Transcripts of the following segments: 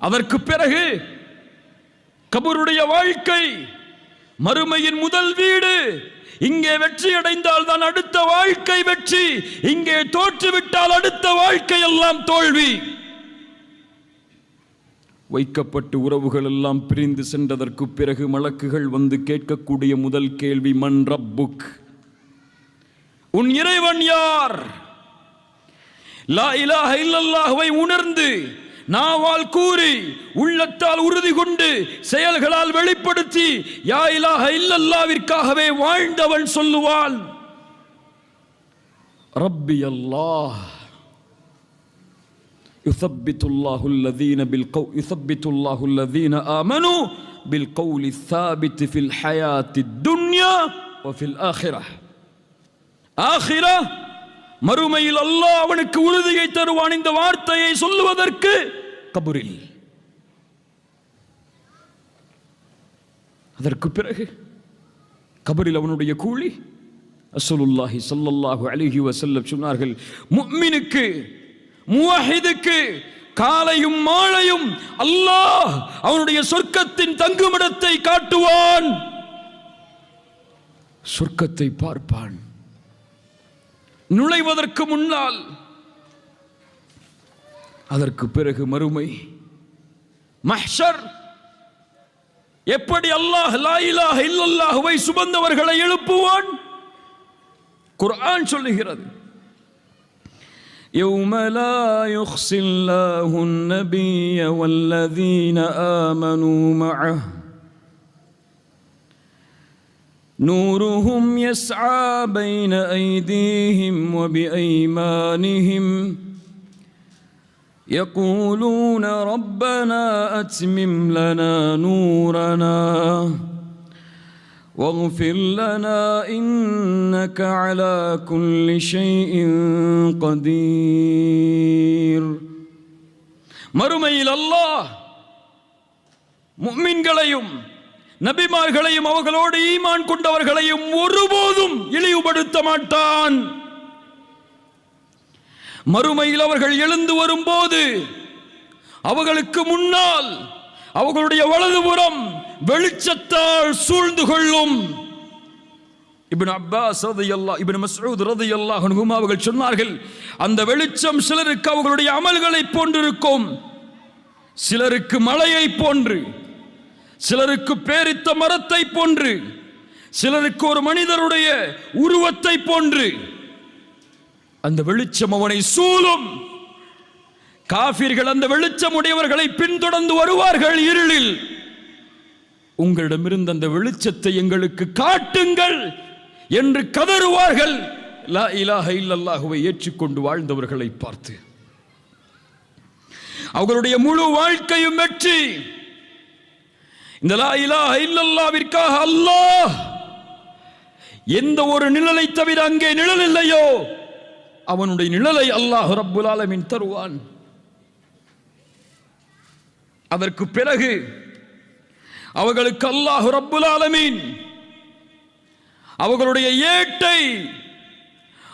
அதற்கு பிறகு கபருடைய வாழ்க்கை மறுமையின் முதல் வீடு இங்கே வெற்றி அடைந்தால் தான் அடுத்த வாழ்க்கை வெற்றி இங்கே தோற்றுவிட்டால் அடுத்த வாழ்க்கை எல்லாம் தோல்வி. வைக்கப்பட்டு உறவுகள் எல்லாம் பிரிந்து சென்றதற்கு பிறகு மலக்குகள் வந்து கேட்கக்கூடிய முதல் கேள்வி மன் ரப்புக்? உன் இறைவன் யார்? லா இலாஹ இல்லல்லாஹுவை உணர்ந்து நாவால் கூறி உள்ளத்தால் உறுதி கொண்டு செயல்களால் வெளிப்படுத்தி யா இலாஹ இல்லல்லாவிற்காகவே வாழ்ந்தவன் சொல்லுவான் ரப்பி அல்லாஹ் يثبت الله الذين بالقول يثبت الله الذين آمنوا بالقول الثابت في الحياة الدنيا وفي الآخرة ஆகிரா மறுமையில் அல்லாஹ் அவனுக்கு உறுதியை தருவான். இந்த வார்த்தையை சொல்லுவதற்கு கபுரில். அதற்கு பிறகு கபரில் அவனுடைய கூலி அசலுல்லாஹி சல்லல்லாஹு அலிஹி வசல்லம் சொன்னார்கள் முஃமினுக்கு முவஹிதுக்கு காலையும் மாலையும் அல்லாஹ் அவனுடைய சொர்க்கத்தின் தங்குமிடத்தை காட்டுவான். சொர்க்கத்தை பார்ப்பான். நுழைவதற்கு முன்னால் அதற்கு பிறகு மறுமை மஹ்ஷர் எப்படி அல்லாஹ் லா இலாஹ இல்லல்லாஹுவை சுமந்தவர்களை எழுப்புவான் குர்ஆன் சொல்லுகிறது يوم لا يخزي الله النبي والذين آمنوا معه نورهم يسعى بين أيديهم وبأيمانهم يقولون ربنا أتمم لنا نورنا واغفر لنا إنك على كل شيء قدير மறுமையில் அல்லாஹ் முக்மின்களையும் நபிமார்களையும் அவர்களோடு ஈமான் கொண்டவர்களையும் ஒருபோதும் இழிவுபடுத்த மாட்டான். மறுமையில் அவர்கள் எழுந்து வரும்போது அவர்களுக்கு முன்னால் அவர்களுடைய வலதுபுறம் வெளிச்சத்தால் சூழ்ந்து கொள்ளும். இப்னு அப்பாஸ் ரதியல்லாஹ் இப்னு மஸ்ஊத் அவர்கள் சொன்னார்கள் அந்த வெளிச்சம் சிலருக்கு அவர்களுடைய அமல்களை போன்றிருக்கும் சிலருக்கு மலையை போன்று. சிலருக்கு பேரித்த மரத்தை போன்று சிலருக்கு ஒரு மனிதருடைய உருவத்தை போன்று. அந்த வெளிச்சம் அவனை சூழும். காபிர்கள் அந்த வெளிச்சம் உடையவர்களை பின்தொடர்ந்து வருவார்கள் இருளில். உங்களிடமிருந்து அந்த வெளிச்சத்தை எங்களுக்கு காட்டுங்கள் என்று கதறுவார்கள். லா இலாஹ இல்லல்லாஹுவை ஏற்றுக்கொண்டு வாழ்ந்தவர்களை பார்த்து. அவர்களுடைய முழு வாழ்க்கையும் வெற்றி. இந்த லா இலாஹ இல்லல்லாவிற்காக அல்லாஹ் எந்த ஒரு நிழலை தவிர அங்கே நிழல் இல்லையோ அவனுடைய நிழலை அல்லாஹ் ரப்புல் ஆலமின் தருவான். அதற்கு பிறகு அவர்களுக்கு அல்லாஹ் ரப்புல் ஆலமீன் அவர்களுடைய ஏட்டை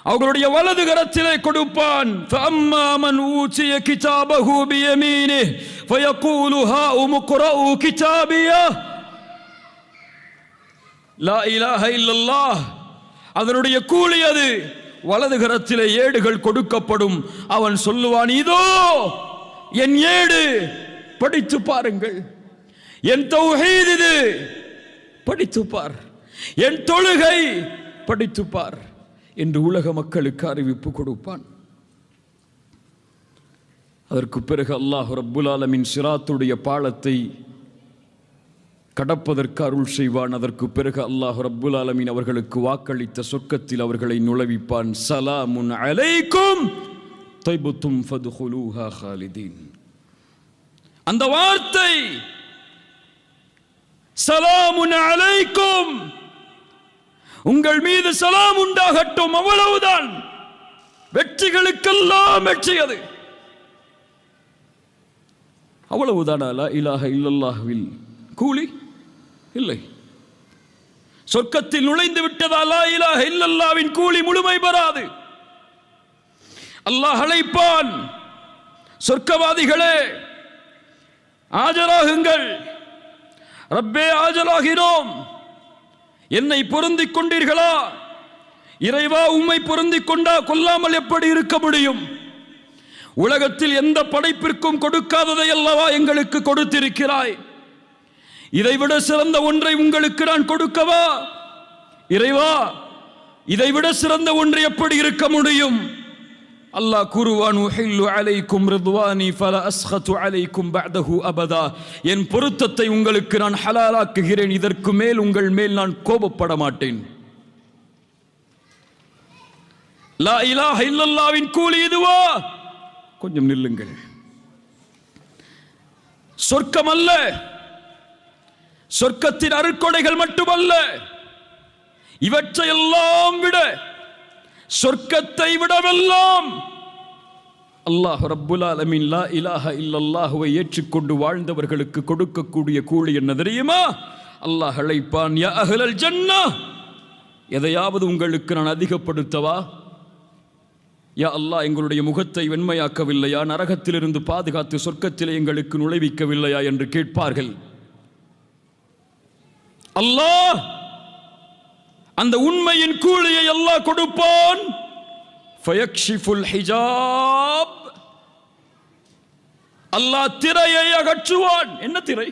அவர்களுடைய வலது கரத்திலே கொடுப்பான். ஃபம்மாமன் ஊசிய கிதாபஹு பியமீனி ஃபயகூலு ஹா உமுக்ரஉ கிதாபியா லா இலாஹ இல்லல்லாஹ் அதனுடைய கூலி அது. வலது கரத்திலே ஏடுகள் கொடுக்கப்படும். அவன் சொல்லுவான் இதோ என் ஏடு. படித்து பாருங்கள். என் தௌஹீத் இது. படித்துப்பார் என் தொழுகை. படித்துப்பார் என்று உலக மக்களுக்கு அறிவிப்பு கொடுப்பான். அதற்கு பிறகு அல்லாஹ் ரப்புல் ஆலமின் சிராத்துடைய பாலத்தை கடப்பதற்கு அருள் செய்வான். அதற்கு பிறகு அல்லாஹ் ரப்புல் ஆலமீன் அவர்களுக்கு வாக்களித்த சொர்க்கத்தில் அவர்களை நுழைவிப்பான். சலாமுன் அலைக்கும் தைபுத்தும் ஃபதுஹுலூஹா ஹாலிதீன். அந்த வார்த்தை சலாமுன் அலைக்கும் உங்கள் மீது சலாம் உண்டாகட்டும் அவ்வளவுதான். வெற்றிகளுக்கெல்லாம் வெற்றி அது அவ்வளவுதான்? அலா இலாஹ இல்லல்லாஹ்வில். கூலி? இல்லை. சொர்க்கத்தில் நுழைந்து விட்டதாலா இலாக இல்லல்லாவின் கூலி முழுமை பெறாது. அல்லாஹ் அழைப்பான். சொர்க்கவாதிகளே ஆஜராகுங்கள். ரப்பே ஆஜராகிறோம். என்னை பொருந்திக் கொண்டீர்களா? இறைவா உம்மை பொருந்திக் கொண்டா கொல்லாமல் எப்படி இருக்க முடியும்? உலகத்தில் எந்த படைப்பிற்கும் கொடுக்காததை அல்லவா எங்களுக்கு கொடுத்திருக்கிறாய்? இதைவிட சிறந்த ஒன்றை உங்களுக்கு நான் கொடுக்கவா? இறைவா இதைவிட சிறந்த ஒன்று எப்படி இருக்க முடியும்? அல்லாஹ் கூறுவான் உஹில்லு அலைக்கும் ரிதுவானி ஃபல அஸ்கத்து அலைக்கும் பஅதஹு அபதா. என் பொருத்தத்தை உங்களுக்கு நான் ஹலாலாக்குகிறேன் இதற்கு மேல் உங்கள் மேல் நான் கோபப்பட மாட்டேன். லா இலாஹ இல்லல்லாவின் கூலி இதுவா? கொஞ்சம் நில்லுங்கள். சொர்க்கம் அல்ல சொர்க்கத்தின் அருட்கொடைகள் மட்டுமல்ல. இவற்றையெல்லாம் விட சொர்க்கத்தை விடவெல்லாம் அல்லாஹ் ரப்புல் ஆலமீன் லா இலாஹ இல்லல்லாஹுவை ஏற்றுக்கொண்டு வாழ்ந்தவர்களுக்கு கொடுக்கக்கூடிய கூலி என்ன தெரியுமா? அல்லாஹ் அழைப்பான் யா அஹ்லல் ஜன்னா எதையாவது உங்களுக்கு நான் அதிகப்படுத்தவா? யா அல்லாஹ் எங்களுடைய முகத்தை வெண்மையாக்கவில்லையா? நரகத்திலிருந்து பாதுகாத்து சொர்க்கத்திலே எங்களுக்கு நுழைவிக்கவில்லையா? என்று கேட்பார்கள். அல்லாஹ் அந்த உண்மையின் கூலியை எல்லாம் கொடுப்பான். ஹிஜாப். அல்லாஹ் திரையை அகற்றுவான். என்ன திரை?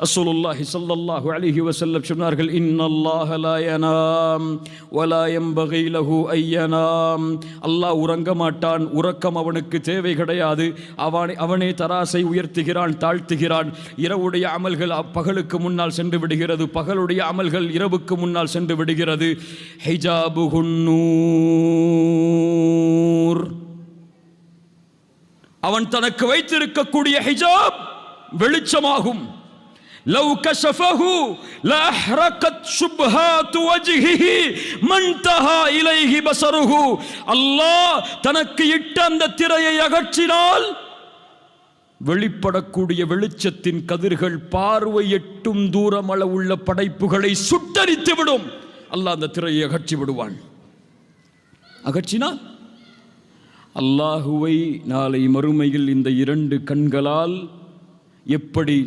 ரசூலுல்லாஹி ஸல்லல்லாஹு அலைஹி வஸல்லம் சொன்னார்கள் இன்னல்லாஹ லா யனாம் வலா லஹு ஐயனாம் அல்லாஹ் உறங்க மாட்டான் உறக்கம் அவனுக்கு தேவை கிடையாது. அவனை அவனே தராசை உயர்த்துகிறான் தாழ்த்துகிறான். இரவுடைய அமல்கள் பகலுக்கு முன்னால் சென்று விடுகிறது. பகலுடைய அமல்கள் இரவுக்கு முன்னால் சென்று விடுகிறது. ஹிஜாபுகுன்னூர் அவன் தனக்கு வைத்திருக்கக்கூடிய ஹிஜாப் வெளிச்சமாகும். لو كشفه لأحرقت شبهات وجهه ما انتهى إليه بصره அல்லாஹ் தனக்கு இட்ட அந்த திரையை அகற்றினால் வெளிப்படக்கூடிய வெளிச்சத்தின் கதிர்கள் பார்வை எட்டும் தூரம் அளவுள்ள படைப்புகளை சுட்டரித்து விடும் அல்லாஹ் அந்த திரையை அகற்றி விடுவான் அகற்றினால் அல்லாஹுவை நாளை மறுமையில் இந்த இரண்டு கண்களால் எப்படி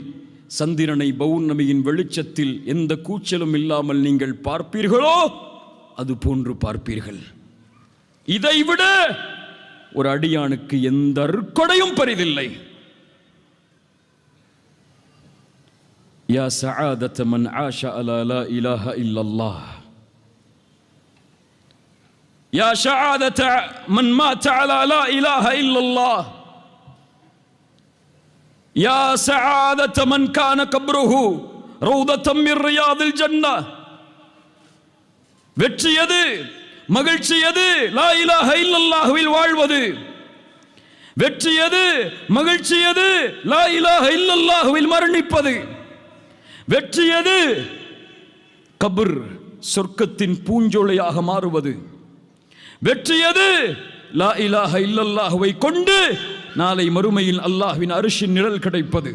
சந்திரனை பௌர்ணமியின் வெளிச்சத்தில் எந்த கூச்சலும் இல்லாமல் நீங்கள் பார்ப்பீர்களோ அது போன்று பார்ப்பீர்கள். இதைவிட ஒரு அடியானுக்கு எந்த அற்கொடையும் பரிதில்லை. யா சஆதத மன் ஆஷா அலா லா இலாஹ இல்லல்லாஹ். யா ஷஆதத மன் மாத அலா லா இலாஹ இல்லல்லாஹ். يا سعادة من كان قبره روضة من رياض الجنة வெற்றி எது மகிழ்ச்சி எது லா இலாஹ இல்லல்லாஹுவில் வாழ்வது வெற்றி எது மகிழ்ச்சி எது லா இலாஹ இல்லல்லாஹுவில் மரணிப்பது வெற்றி எது கபர் சொர்க்கத்தின் பூஞ்சோலையாக மாறுவது வெற்றி எது லா இலாஹ இல்லல்லாஹுவை கொண்டு நாளை மறுமையில் அல்லாஹ்வின் அரிசின் நிழல் கிடைப்பது.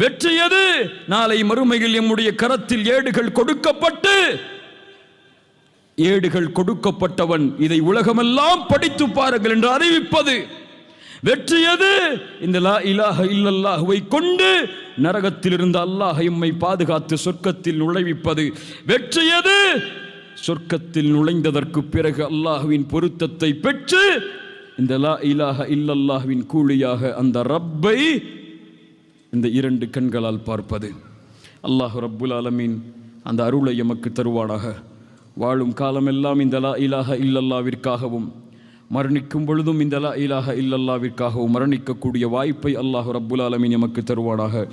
வெற்றியது நாளை மறுமையில் எம்முடைய கரத்தில் ஏடுகள் கொடுக்கப்பட்டு ஏடுகள் கொடுக்கப்பட்டவன் இதை உலகமெல்லாம் படித்து பாருங்கள் என்று அறிவிப்பது. வெற்றியது இந்த லா இலாஹ இல்லல்லாஹுவை கொண்டு நரகத்தில் இருந்த அல்லாஹ் எம்மை பாதுகாத்து சொர்க்கத்தில் நுழைவிப்பது. வெற்றியது சொர்க்கத்தில் நுழைந்ததற்கு பிறகு அல்லாஹுவின் பொருத்தத்தை பெற்று இந்த லா இலாக இல்லல்லாஹுவின் கூலியாக அந்த ரப்பை இந்த இரண்டு கண்களால் பார்ப்பது. அல்லாஹ் ரப்புல் ஆலமீன் அந்த அருளை எமக்கு தருவானாக. வாழும் காலமெல்லாம் இந்த லா இலாக இல்லல்லாவிற்காகவும் மரணிக்கும் பொழுதும் இந்த லா இலாஹ இல்லல்லாவிற்காகவும் மரணிக்கக்கூடிய வாய்ப்பை அல்லாஹ் ரப்புல் ஆலமீன் எமக்கு தருவானாக.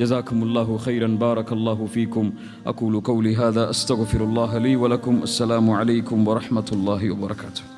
ஜசாக்கும் அல்லாஹு ஹைரன் பாரக் அல்லாஹு ஃபீக்கும் அகூலு கௌலி ஹாதா அஸ்தகுஃபிருல்லாஹ் அலி வலக்கும் அஸ்லாம் அலைக்கும் வரமத்துல்லாஹி வபரகாத்துஹு